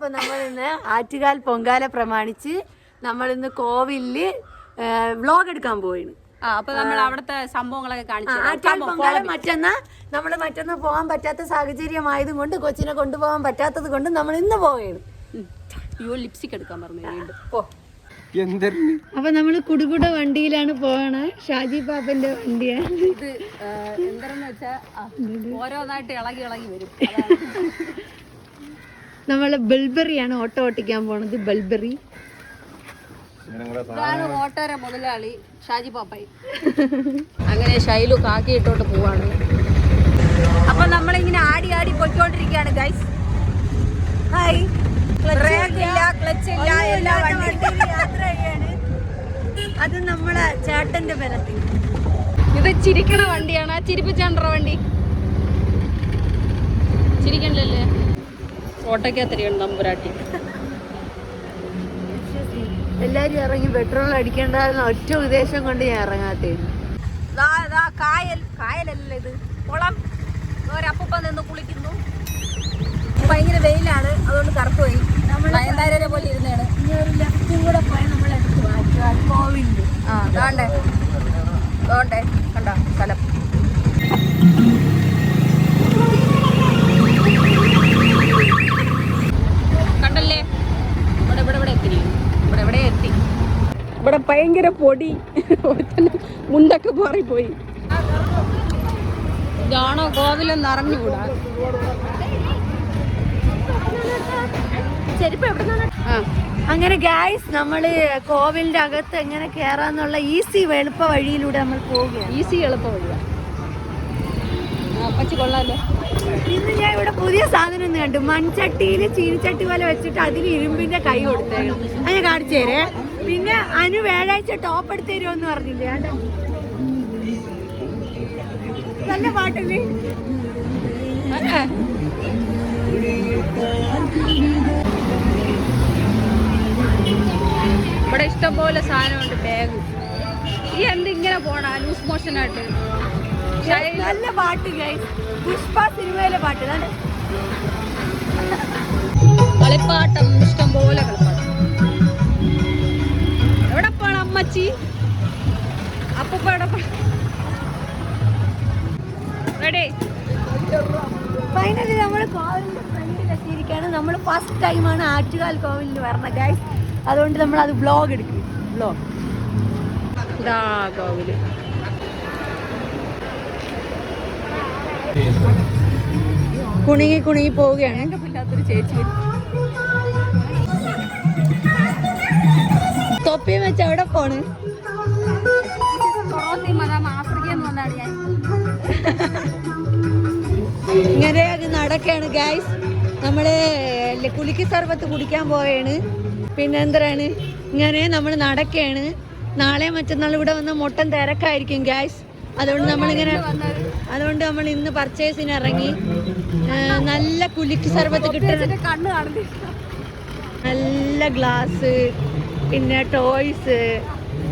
അപ്പൊ നമ്മൾ ഇന്ന് ആറ്റുകാൽ പൊങ്കാല പ്രമാണിച്ച് നമ്മൾ ഇന്ന് കോവിലിൽ വ്ലോഗ് എടുക്കാൻ പോയി ആ അപ്പൊ നമ്മൾ അവിടുത്തെ സംഭവങ്ങളൊക്കെ കാണിച്ചു മറ്റന്നാ നമ്മൾ മറ്റന്നാ പോകാൻ പറ്റാത്ത സാഹചര്യമായത് കൊണ്ട് കൊച്ചിനെ കൊണ്ടുപോകാൻ പറ്റാത്തത് കൊണ്ട് നമ്മൾ ഇന്ന് പോവുകയാണ് അയ്യോ ലിപ്സ്റ്റിക് എടുക്കാൻ പറഞ്ഞു പോ. എന്തെന്ന്? അപ്പൊ നമ്മൾ കുടുകുട വണ്ടിയിലാണ് പോകണേ ഷാജി പാപ്പന്റെ വണ്ടിയാണ് ഇത് എന്താണെന്ന് വെച്ചാ ഓരോന്നായിട്ട് ഇളകി ഇളകി വരും. നമ്മൾ ബൾബറിയാണ് ഓട്ടോ ഓട്ടിക്കാൻ പോണത് ബൾബറി ഇതാണ് ഓട്ടോര മുതലാളി ഷാജി പാപ്പായി. അങ്ങനെ ഷൈലു കാക്കിയിട്ടോട്ട് പോവാണ്. അപ്പൊ നമ്മളിങ്ങനെ ആടി ആടി പൊയ്ക്കൊണ്ടിരിക്കുകയാണ് ഗൈസ് ഹായ് ക്ലച്ച് ഇല്ല എല്ലാ വണ്ടി യാത്ര ചെയ്യാണ്. അത് നമ്മളെ ചേട്ടന്റെ ബലത്തിൽ. ഇത് ചിരിക്കണ വണ്ടിയാണ് ആ ചിരിപ്പിച്ചാണ്ടറ വണ്ടി. ചിരിക്കണ്ടല്ലേ? എല്ലാരും ഇറങ്ങി പെട്രോൾ അടിക്കേണ്ട ഒറ്റ ഉദ്ദേശം കൊണ്ട് ഞാൻ ഇറങ്ങാത്തേ. കായൽ കായലല്ല ഇത്? കുളം. ഒരപ്പൂപ്പ നിന്ന് കുളിക്കുന്നു. ഭയങ്കര വെയിലാണ് അതുകൊണ്ട് കറുപ്പ് പോയി. നമ്മളെ പോലെ ഇരുന്നാണ്. ഇനി ഒരു ലെഫ്റ്റും കൂടെ പോയി നമ്മൾ എടുത്തു മാറ്റുക ആ ദാണ്ടേ ദോണ്ടേ കണ്ടോ സ്ഥലം കണ്ടല്ലേ ഇവിടെ ഇവിടെ ഇവിടെ എത്തി ഇവിടെ ഇവിടെ എത്തി ഇവിടെ ഭയങ്കര പൊടി. മുണ്ടൊക്കെ മാറിപ്പോയി. ഇതാണോ കോവിലെന്ന് അറിഞ്ഞുകൂടാ ചെരുപ്പ് എവിടെ ആ അങ്ങനെ ഗായ്സ് നമ്മൾ കോവിലിന്റെ അകത്ത് എങ്ങനെ കേറാന്നുള്ള ഈസി എളുപ്പ വഴിയിലൂടെ നമ്മൾ പോവുകയാണ്. ഈസി എളുപ്പ വഴിയാണ് അപ്പച്ചി കൊള്ളാലോ. ഇന്ന് ഞാൻ ഇവിടെ പുതിയ സാധനം ഒന്ന് കണ്ടു. മൺചട്ടിയിൽ ചീനിച്ചട്ടി പോലെ വെച്ചിട്ട് അതിൽ ഇരുമ്പിന്റെ കൈ കൊടുത്തേ അത് ഞാൻ കാണിച്ചു തരേ. പിന്നെ അനു വ്യാഴാഴ്ച ടോപ്പ് എടുത്ത് തരുമെന്ന് പറഞ്ഞില്ലേ കേട്ടോ നല്ല പാട്ടല്ലേ? ഇവിടെ ഇഷ്ടംപോലെ സാധനമുണ്ട് ബാഗ് ഈ എന്തിങ്ങനെ പോണ ലൂസ് മോഷൻ ആയിട്ട്? നല്ല പാട്ട് പുഷ്പ സിനിമയിലെ പാട്ട്. കളിപ്പാട്ടം ഇഷ്ടംപോലെ കളിപ്പാട്ടം. പോണ അമ്മച്ചി റെഡി ഫൈനലി നമ്മൾ കോവിലിന്റെ ഫ്രണ്ടിലെത്തിയിരിക്കുകയാണ് നമ്മൾ ഫസ്റ്റ് ടൈമാണ് ആറ്റുകാൽ കോവിലിൽ വരണത് ഗൈസ് അതുകൊണ്ട് നമ്മൾ അത് ബ്ലോഗ് എടുക്കും. ബ്ലോഗ് ഇതാ കോവിൽ. കുണുങ്ങി കുണുങ്ങി പോവുകയാണ്. ചേച്ചി. തൊപ്പിയും വെച്ച് എവിടെ പോണ്? ഇങ്ങനെ നടക്കാണ് ഗായ്സ് നമ്മൾ കുലിക്ക് സർബത്ത് കുടിക്കാൻ പോയാണ് പിന്നെ എന്താണ് ഇങ്ങനെ നമ്മൾ നടക്കാണ്. നാളെ മറ്റന്നാൾ ഇവിടെ വന്ന മൊട്ടം തിരക്കായിരിക്കും ഗ്യാസ് അതുകൊണ്ട് നമ്മളിങ്ങനെ അതുകൊണ്ട് നമ്മൾ ഇന്ന് പർച്ചേസിന് ഇറങ്ങി. നല്ല കുലുക്കി സർബത്ത് കിട്ടുന്ന നല്ല ഗ്ലാസ് പിന്നെ ടോയ്സ്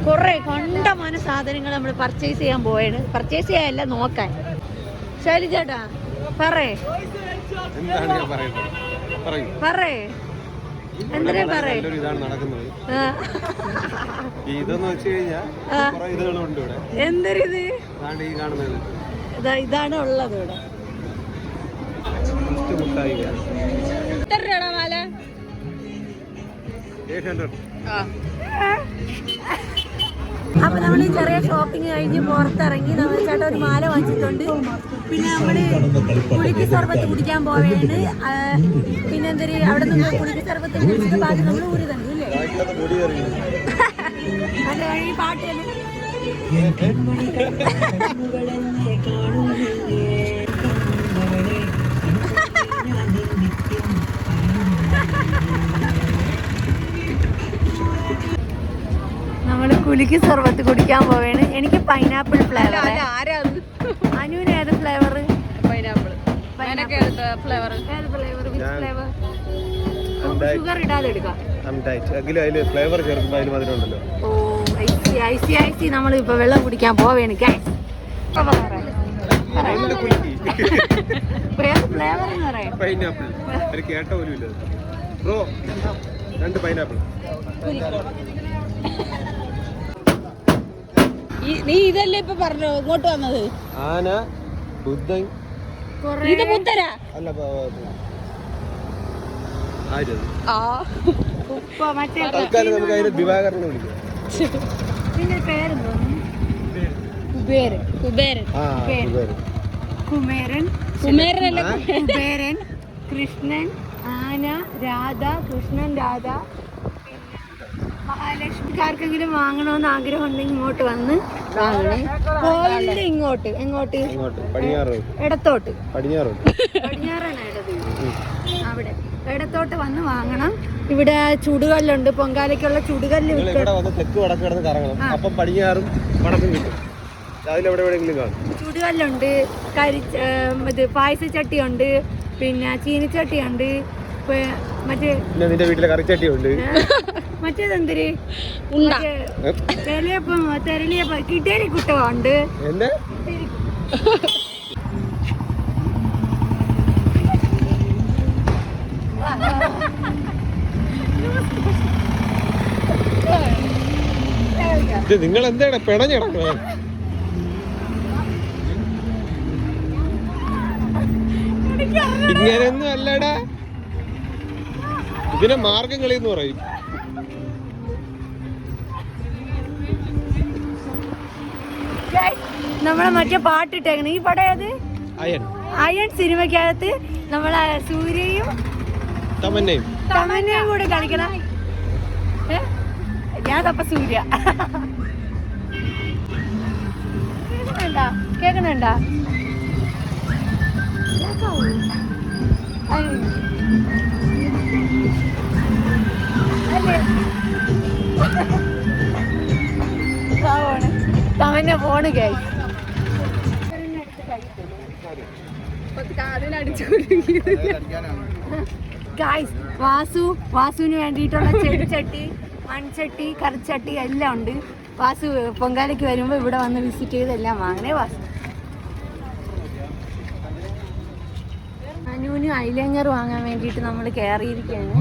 കുറെ കണ്ടമാന സാധനങ്ങൾ നമ്മൾ പർച്ചേസ് ചെയ്യാൻ പോവാണ്. പർച്ചേസ് ചെയ്യാനല്ല നോക്കാൻ. ശരി ചേട്ടാ പറേ പറേ എന്തിനാ പറേ ഇതെന്ന് വെച്ച് കഴിഞ്ഞാൽ എന്തൊരിത്? ഇതാണ് ഉള്ളത് ഇവിടെ. എത്ര രൂപ മാല? എയ്റ്റ് ഹൺഡ്രഡ് അപ്പൊ നമ്മൾ ഈ ചെറിയ ഷോപ്പിംഗ് കഴിഞ്ഞ് പുറത്തിറങ്ങി നമ്മൾ ചേട്ടൻ ഒരു മാല വാങ്ങിച്ചിട്ടുണ്ട്. പിന്നെ നമ്മൾ കുളിക്ക് സർബത്ത് കുടിക്കാൻ പോവുകയാണ് പിന്നെ എന്തൊരു അവിടെ നിന്ന് കുളിക്ക് സർബത്ത് കുടിച്ചിട്ട് ബാക്കി നമ്മൾ ഊരി തന്നു അല്ല ഈ പാട്ട് നമ്മൾ കുലുക്കി സർബത്ത് കുടിക്കാൻ പോവാണ്. എനിക്ക് പൈനാപ്പിൾ ഫ്ലേവർ അനുവിന് ഏത് ഫ്ലേവർ പൈനാപ്പിൾ ഫ്ലേവർ ഏത് ഫ്ലേവർ ഫ്ലേവർ ഷുഗർ ഇടാതെ എടുക്കാം. ഫ്ലേവർ ചേർക്കുമ്പോൾ അതിൽ മധുരം ഉണ്ടല്ലോ. ഓ ഐസി ഐസി ഐസി നമ്മൾ ഇപ്പൊ വെള്ളം കുടിക്കാൻ പോവേണ് എന്ന് പൈനാപ്പിൾ അത് കേട്ട പോലും ഇല്ല. ബ്രോ രണ്ട് പൈനാപ്പിൾ നീ ഇതല്ലേ ഇപ്പൊ പറഞ്ഞു ഇങ്ങോട്ട് വന്നത്? ആന ബുദ്ധൻ. ഇത് പുത്തരാ അല്ല ആ. ഉപ്പ മറ്റേ തൽക്കാലം നമുക്ക് അതിന് ദിവാകരനെ വിളിക്കാം. ഇതിന്റെ പേരെന്തോ? കുബേരൻ. കുബേരൻ. ആ കുബേരൻ. കുമേരൻ. കുമേരൻ കുബേരൻ. കൃഷ്ണൻ ആന രാധ കൃഷ്ണൻ രാധ. മഹാലക്ഷ്മിക്കാർക്കെങ്കിലും വാങ്ങണമെന്ന് ആഗ്രഹം ഉണ്ടെങ്കിൽ ഇങ്ങോട്ട് വന്ന് വാങ്ങണേ. പോയില്ല ഇങ്ങോട്ട് എങ്ങോട്ട്? ഇടത്തോട്ട്. പടിഞ്ഞാറ് road. പടിഞ്ഞാറാണ് ഇടത് അവിടെ. ഇടത്തോട്ട് വന്ന് വാങ്ങണം. ഇവിടെ ചുടുകല്ലുണ്ട്. പൊങ്കാലയ്ക്കുള്ള ചുടുകല്ല് തെക്ക് വടക്ക് കിടന്ന് കറങ്ങണം. അപ്പം പടിഞ്ഞാറും വടക്കും കിട്ടും. ചുടുകല്ലുണ്ട്. കരി ഇത് പായസച്ചട്ടിയുണ്ട്. പിന്നെ ചീനിച്ചട്ടിയുണ്ട്. ഉണ്ട് മറ്റേ വീട്ടിലെ കറിച്ചട്ടിയുണ്ട്. മറ്റേതെന്തിര്? തെരളിയപ്പം തെരളിയപ്പം കിട്ടേരി കുട്ടമുണ്ട് നിങ്ങൾ എന്താണ് പിണഞ്ഞിടക്കണേ ഇങ്ങനെയൊന്നും അല്ലടാ. ഇതിനെ മാർഗംകളി എന്ന് പറയും. നമ്മളെ മറ്റേ പാട്ടിട്ടേക്കണം. ഈ പടം ഏത്? അയൺ. അയൺ സിനിമക്കകത്ത് നമ്മളെ സൂര്യയും തമന്നയും. തമന്നയും കൂടെ കളിക്കണം? ഞാൻ തപ്പ സൂര്യ. കേക്കണുണ്ടാ കേക്കണുണ്ടാ കേക്കാവോ? അല്ലേ? തമന്ന പോണ് കൈ ഗായ്സ് വാസു വാസുവിന് വേണ്ടിയിട്ടുള്ള ചെടിച്ചട്ടി മൺചട്ടി കറിച്ചട്ടി എല്ലാം ഉണ്ട്. വാസു പൊങ്കാലയ്ക്ക് വരുമ്പോൾ ഇവിടെ വന്ന് വിസിറ്റ് ചെയ്തെല്ലാം വാങ്ങണേ വാസു. അനുവിന് ഐലൈനർ വാങ്ങാൻ വേണ്ടിയിട്ട് നമ്മൾ കയറിയിരിക്കുകയാണ്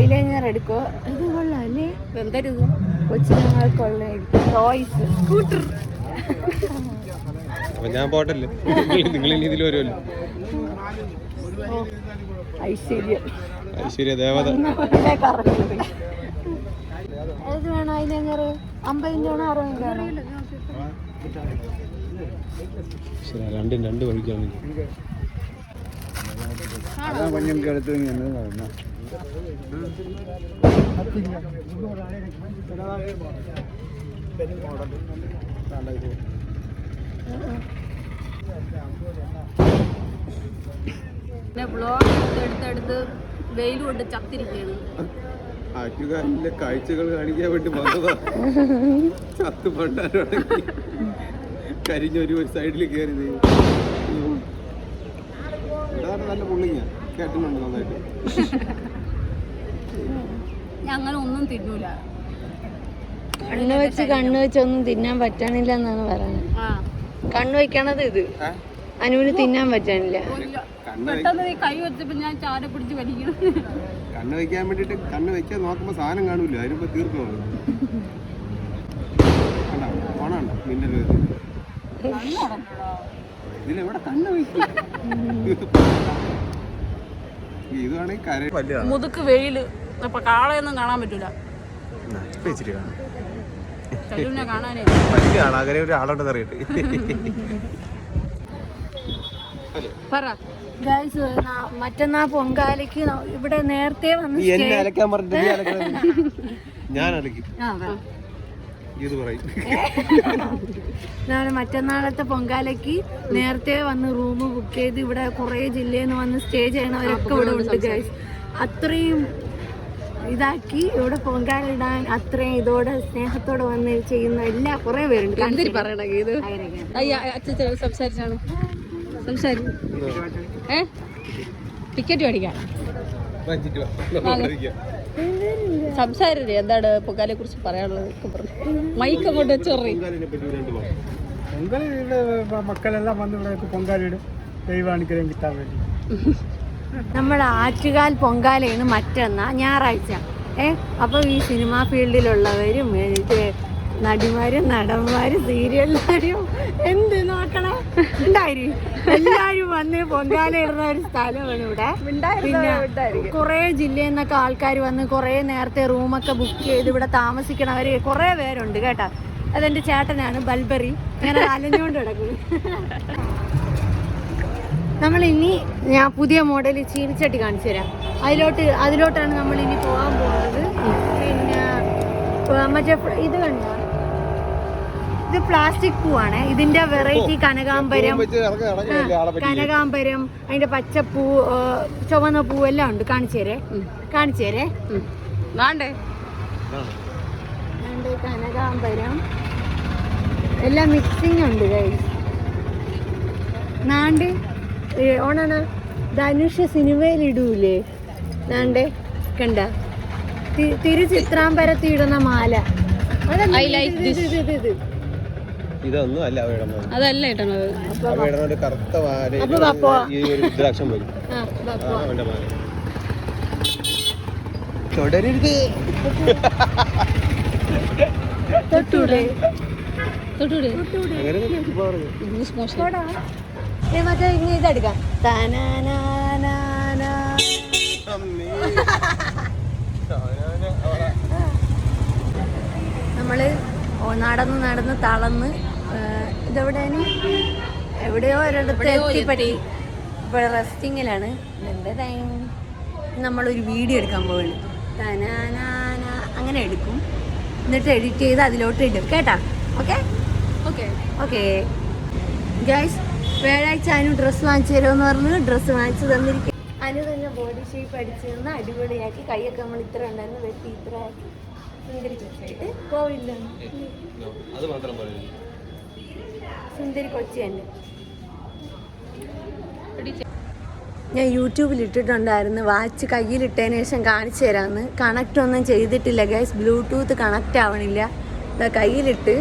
ഐലൈനർ എടുക്കോ? ഇത് കൊള്ളാം അല്ലേ? എന്തരുത് കൊച്ചുങ്ങൾക്കുള്ള ടോയ്സ് സ്കൂട്ടർ അപ്പൊ ഞാൻ പോട്ടല്ലേ നിങ്ങൾ ഇതിൽ വരുമല്ലോ ഐശ്വര്യം ഐശ്വര്യ ദേവത. ഏത് വേണം ഐലൈനർ അമ്പതിന്റെ ആണോ അറുപതിന്റെ ആണോ ശരി രണ്ടും രണ്ട് വഴിക്കാണ് ബ്ലോഗ് എടുത്തെടുത്ത് കാഴ്ചകൾ കാണിക്കാൻ വേണ്ടി വന്നതാ. ചത്ത് പണ്ടാരാണെങ്കിൽ കരിഞ്ഞൊരു ഒരു സൈഡിൽ കയറി. നല്ല പുള്ളിങ്ങ. കേട്ടുന്നുണ്ട് നന്നായിട്ട്. ഞാൻ അങ്ങനെ ഒന്നും തിന്നൂല. കണ്ണ് വെച്ച് കണ്ണ് വെച്ച് ഒന്നും തിന്നാൻ പറ്റണില്ല എന്നാണ് പറയുന്നത്. ആ. കണ്ണ് വെക്കണത് ഇത്? അനുവിന് തിന്നാൻ പെട്ടെന്ന് നീ കൈ വെച്ചപ്പോ ഞാൻ ചാര പിടിച്ച് വലിക്കണം. കണ്ണ് വെക്കാൻ വേണ്ടിട്ട് കണ്ണ് വെക്കാൻ നോക്കുമ്പോ സാധനം കാണൂല അതിനിപ്പോ തീർക്കോ ഓണാണ്ട ഇതിലെവിടെ കണ്ണ് ഇതാണെങ്കിൽ മുതുക്ക് വെയിൽ. അപ്പൊ കാളയൊന്നും കാണാൻ പറ്റൂല. കാണാനേ. പറ. ഗൈസ് മറ്റന്നാ പൊങ്കാലയ്ക്ക് ഇവിടെ നേരത്തെ വന്ന് ഞാൻ നാളെ മറ്റന്നാളത്തെ പൊങ്കാലയ്ക്ക് നേരത്തെ വന്ന് റൂം ബുക്ക് ചെയ്ത് ഇവിടെ കുറേ ജില്ലയിൽ നിന്ന് വന്ന് സ്റ്റേ ചെയ്യണവരൊക്കെ ഇവിടെ ഉണ്ട് ഗൈസ് അത്രയും ഇതാക്കി. ഇവിടെ പൊങ്കാലിടാൻ അത്രയും ഇതോടെ സ്നേഹത്തോടെ വന്ന് ചെയ്യുന്ന എല്ലാ കുറേ പേരുണ്ട്. എന്തിരി പറയണ ഇത്? അയ്യ അച്ഛൻ സംസാരിച്ചാണ്. സംസാരി. ഏ? ടിക്കറ്റ് മേടിക്കാം സംസാരില്ലേ? എന്താണ് പൊങ്കാലെ കുറിച്ച് പറയാനുള്ളത്? മൈക്ക് അങ്ങോട്ട് വെച്ചോറി പൊങ്കാലിയുടെ മക്കളെല്ലാം വന്ന് ഇവിടെ പൊങ്കാലിടും ദൈവ അനുഗ്രഹം കിട്ടാൻ വേണ്ടി. നമ്മുടെ ആറ്റുകാൽ പൊങ്കാലയാണ് മറ്റന്നാ ഞായറാഴ്ച. ഏ അപ്പോൾ ഈ സിനിമാ ഫീൽഡിലുള്ളവരും ഇത് നടിമാരും നടന്മാരും സീരിയലുകാരും എന്ത് നോക്കണം? എല്ലാവരും എല്ലാരും വന്ന് പൊങ്കാല ഇടുന്ന ഒരു സ്ഥലമാണ് ഇവിടെ. പിന്നെ കുറേ ജില്ലയിൽ നിന്നൊക്കെ ആൾക്കാർ വന്ന് കുറേ നേരത്തെ റൂമൊക്കെ ബുക്ക് ചെയ്ത് ഇവിടെ താമസിക്കണവര് കുറേ പേരുണ്ട് കേട്ടോ. അതെന്റെ ചേട്ടനാണ് ബൽബറി. ഇങ്ങനെ അലഞ്ഞുകൊണ്ട് കിടക്കുന്നു നമ്മൾ ഇനി ഞാൻ പുതിയ മോഡൽ ചീനിച്ചട്ടി കാണിച്ചു തരാം. അതിലോട്ട് അതിലോട്ടാണ് നമ്മൾ ഇനി പോകാൻ പോകുന്നത് പിന്നെ മറ്റേ ഇത് കണ്ടോ? ഇത് പ്ലാസ്റ്റിക് പൂവാണ്. ഇതിന്റെ വെറൈറ്റി കനകാംബരം കനകാംബരം അതിന്റെ പച്ചപ്പൂ ചുവന്ന പൂ എല്ലാം ഉണ്ട്. കാണിച്ചു തരേ. കാണിച്ചു തരേ. വേണ്ടേ? കനകാംബരം എല്ലാം മിക്സിംഗ് ഉണ്ട്. നാണ്ട് ഓണാണ്. ധനുഷ് സിനിമയിൽ ഇടൂലേ നാണ്ട് കണ്ട? തിരു ചിത്രാംബരത്തി ഇടുന്ന മാല. ഇതൊന്നും അല്ല അതല്ല ഒരു കറുത്ത രുദ്രാക്ഷം വരും. തുടരരുത് തൊട്ടൂടെ. തൊട്ടൂടെ. തൊട്ടൂടെ. മറ്റേ ഇങ്ങനെ ഇതെടുക്കാം തനാനാനാനാ. നമ്മൾ നടന്ന് നടന്ന് തളന്ന് ഇതെവിടെ ഇതെവിടെയാണ് എവിടെയോ ഒരിടത്ത് എത്തിപ്പറ്റി ഇപ്പോൾ റെസ്റ്റിങ്ങിലാണ് എന്റെ ടൈം നമ്മളൊരു വീഡിയോ എടുക്കാൻ പോവാണ്. തനാനാന അങ്ങനെ എടുക്കും. എന്നിട്ട് എഡിറ്റ് ചെയ്ത് അതിലോട്ട് ഇടും. കേട്ടാ? ഓക്കെ ഓക്കെ ഓക്കെ ഗൈസ് വ്യാഴാഴ്ച അനു ഡ്രസ്സ് വാങ്ങിച്ചു തരുമെന്ന് പറഞ്ഞ് ഡ്രസ്സ് വാങ്ങിച്ചു തന്നിരിക്കും അനു തന്നെ ബോഡി ഷേപ്പ് അടിച്ചു തന്ന് അടിപൊളിയാക്കി കൈയൊക്കെ നമ്മൾ ഇത്ര ഉണ്ടായിരുന്നു വെട്ടി ഇത്ര ആക്കി സുന്ദരി കൊച്ചായിട്ട്. പറയരുത് സുന്ദരി കൊച്ചി തന്നെ. ഞാൻ യൂട്യൂബിൽ ഇട്ടിട്ടുണ്ടായിരുന്നു വാച്ച് കയ്യിലിട്ടതിന് ശേഷം കാണിച്ചു തരാമെന്ന് കണക്റ്റ് ഒന്നും ചെയ്തിട്ടില്ല ഗൈസ് ബ്ലൂടൂത്ത് കണക്റ്റ് ആവണില്ല. കയ്യിലിട്ട്.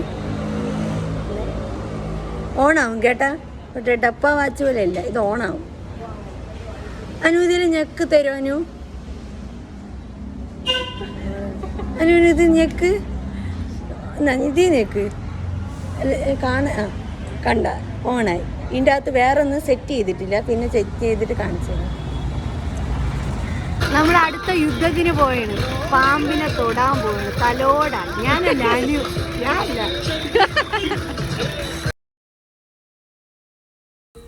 ഓണാവും കേട്ടാ? മറ്റേ ഡപ്പ വാച്ച് പോലെ അല്ല ഇത് ഓണാവും. അനു ഇതിൽ ഞെക്ക് തരും അനു? അനുവിന് ഇത് ഞെക്ക്? എന്നാ ഞെക്ക്. കാണ കണ്ട ഓണായി. ഇതിന്റെ അകത്ത് വേറെ ഒന്നും സെറ്റ് ചെയ്തിട്ടില്ല പിന്നെ സെറ്റ് ചെയ്തിട്ട് കാണിച്ചു നമ്മൾ അടുത്ത യുദ്ധത്തിന് പോയാണ്. പാമ്പിനെ തൊടാൻ പോവാണ്. തലോടാണ്. ഞാനല്ല അനു ഞാനല്ല.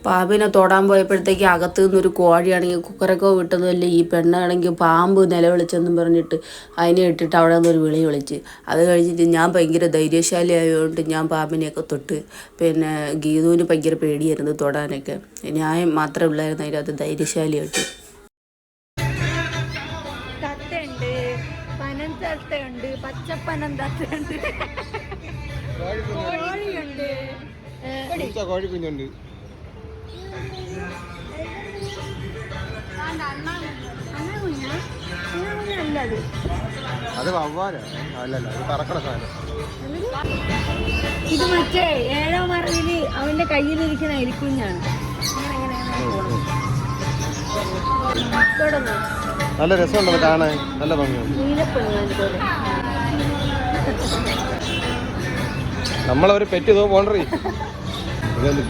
പാമ്പിനെ തൊടാൻ പോയപ്പോഴത്തേക്ക് അകത്ത് നിന്നൊരു കോഴിയാണെങ്കിൽ കുക്കറൊക്കെ വിട്ടതുമല്ല ഈ പെണ്ണാണെങ്കിൽ പാമ്പ് നിലവിളിച്ചെന്നും പറഞ്ഞിട്ട് അതിനെ ഇട്ടിട്ട് അവിടെ നിന്നൊരു വിളി വിളിച്ച്. അത് കഴിഞ്ഞിട്ട് ഞാൻ ഭയങ്കര ധൈര്യശാലി ആയതുകൊണ്ട് ഞാൻ പാമ്പിനെയൊക്കെ തൊട്ട് പിന്നെ ഗീതുവിന് ഭയങ്കര പേടിയായിരുന്നു തൊടാനൊക്കെ. ഞാൻ മാത്രമേ ഉള്ളായിരുന്നു അതിനകത്ത് ധൈര്യശാലിയായിട്ട്. തത്തയുണ്ട് പനം തത്തയുണ്ട് പച്ചപ്പനം തത്തയുണ്ട്. കോഴിയുണ്ട്. കോഴി കോഴിക്കുഞ്ഞുണ്ട്. അത്. അല്ലല്ല സാധനം. ഇത് മറ്റേ ഏഴോ മറിയിൽ അവന്റെ കയ്യിലിരിക്കുന്ന ഇരിക്കുന്ന. തുടങ്ങോ നല്ല രസമുണ്ടത് കാണാൻ. നല്ല ഭംഗിയാണ് നമ്മളൊരു പെറ്റ് തോ പോണ്ടറി. ഇതൊന്ന്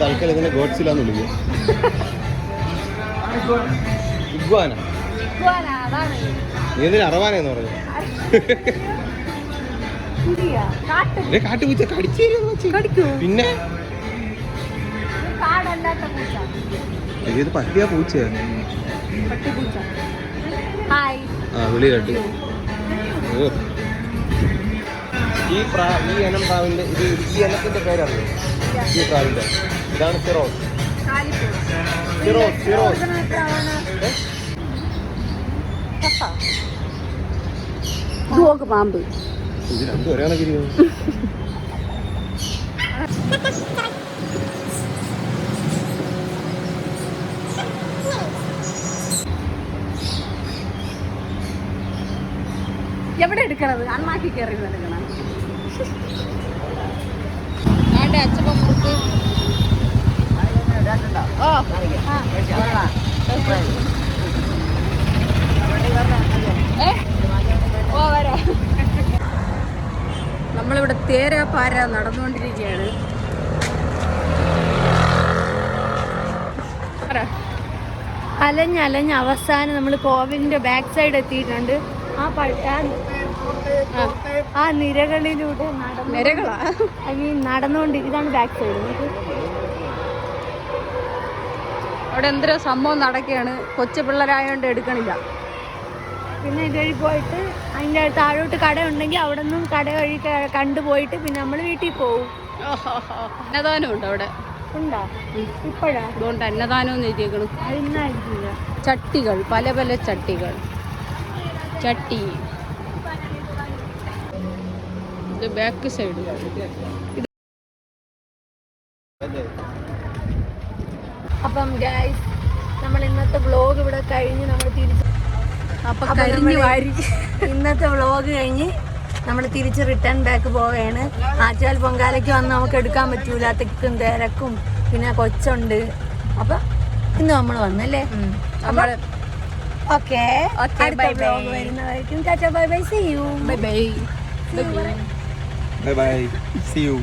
തൽക്കാലം ഇതിനെ ഗോഡ്സിലാന്ന് വിളിക്കും. ഇഗ്വാന. നീ എന്തിനാ അറവാനെന്ന് പറഞ്ഞു കാട്ട്. കാട്ടുപൂച്ച കടിച്ചു പിന്നെ? ഇത് പറ്റിയ പൂച്ചയാ. പട്ടിപ്പൂച്ച ഹായ്. ആ വിളി കണ്ടു ഓ. ഈ പ്രാ ഈ ഇനം പ്രാവിന്റെ ഇത് ഈ ഇനത്തിന്റെ പേരറിയോ? പ്രാവിന്റെ. ഇതാണ് സിറോസ് സിറോസ് സിറോസ് നോക്ക് പാമ്പ്. ഇത് രണ്ടും ഒരേ കണക്കിരിക്കുന്നു എവിടെ എടുക്കണത്? അണ്ണാക്കി കയറി എടുക്കണം വേണ്ട? അച്ഛപ്പം മുറുക്ക്. നമ്മളിവിടെ തേരാപ്പാര നടന്നുകൊണ്ടിരിക്കുകയാണ്. പറ. അലഞ്ഞ് അലഞ്ഞ് അവസാനം നമ്മൾ കോവിലിന്റെ ബാക്ക് സൈഡ് എത്തിയിട്ടുണ്ട്. ആ പഴ ആ- ആ നിരകളിലൂടെ നിരകളാ? ഐ മീൻ നടന്നുകൊണ്ട് ഇതാണ് ബാക്ക് സൈഡ് അവിടെ എന്തോ സംഭവം നടക്കുകയാണ്. കൊച്ചു പിള്ളേരായോണ്ട് എടുക്കണില്ല. പിന്നെ ഇതുവഴി പോയിട്ട് അതിന്റെ താഴോട്ട് കട ഉണ്ടെങ്കിൽ അവിടെ നിന്നും കട വഴി കണ്ടുപോയിട്ട് പിന്നെ നമ്മൾ വീട്ടിൽ പോകും അന്നദാനം ഉണ്ട് അവിടെ? ഉണ്ടോ? ഇപ്പോഴാ? അതുകൊണ്ട് അന്നദാനം എന്ന് എഴുതിയേക്കണം. ചട്ടികൾ പല പല ചട്ടികൾ. ചട്ടി. ഇത് ബാക്ക് സൈഡ് അപ്പം ഗൈസ് നമ്മൾ ഇന്നത്തെ വ്ലോഗ് ഇവിടെ കഴിഞ്ഞ് നമ്മൾ തിരിച്ച് അപ്പൊ കഴിഞ്ഞ് കരിഞ്ഞു വാരി. ഇന്നത്തെ വ്ലോഗ് കഴിഞ്ഞ് നമ്മൾ തിരിച്ച് റിട്ടേൺ ബാക്ക് പോവുകയാണ്. ആച്ചാൽ പൊങ്കാലയ്ക്ക് വന്ന് നമുക്ക് എടുക്കാൻ പറ്റൂല. തിക്കും തിരക്കും പിന്നെ കൊച്ചുണ്ട്. അപ്പൊ ഇന്ന് നമ്മൾ വന്നല്ലേ? നമ്മൾ ഓക്കെ അടുത്ത. വ്ലോഗ് വരുന്നതായിരിക്കും. Bye bye see you bye bye bye bye see you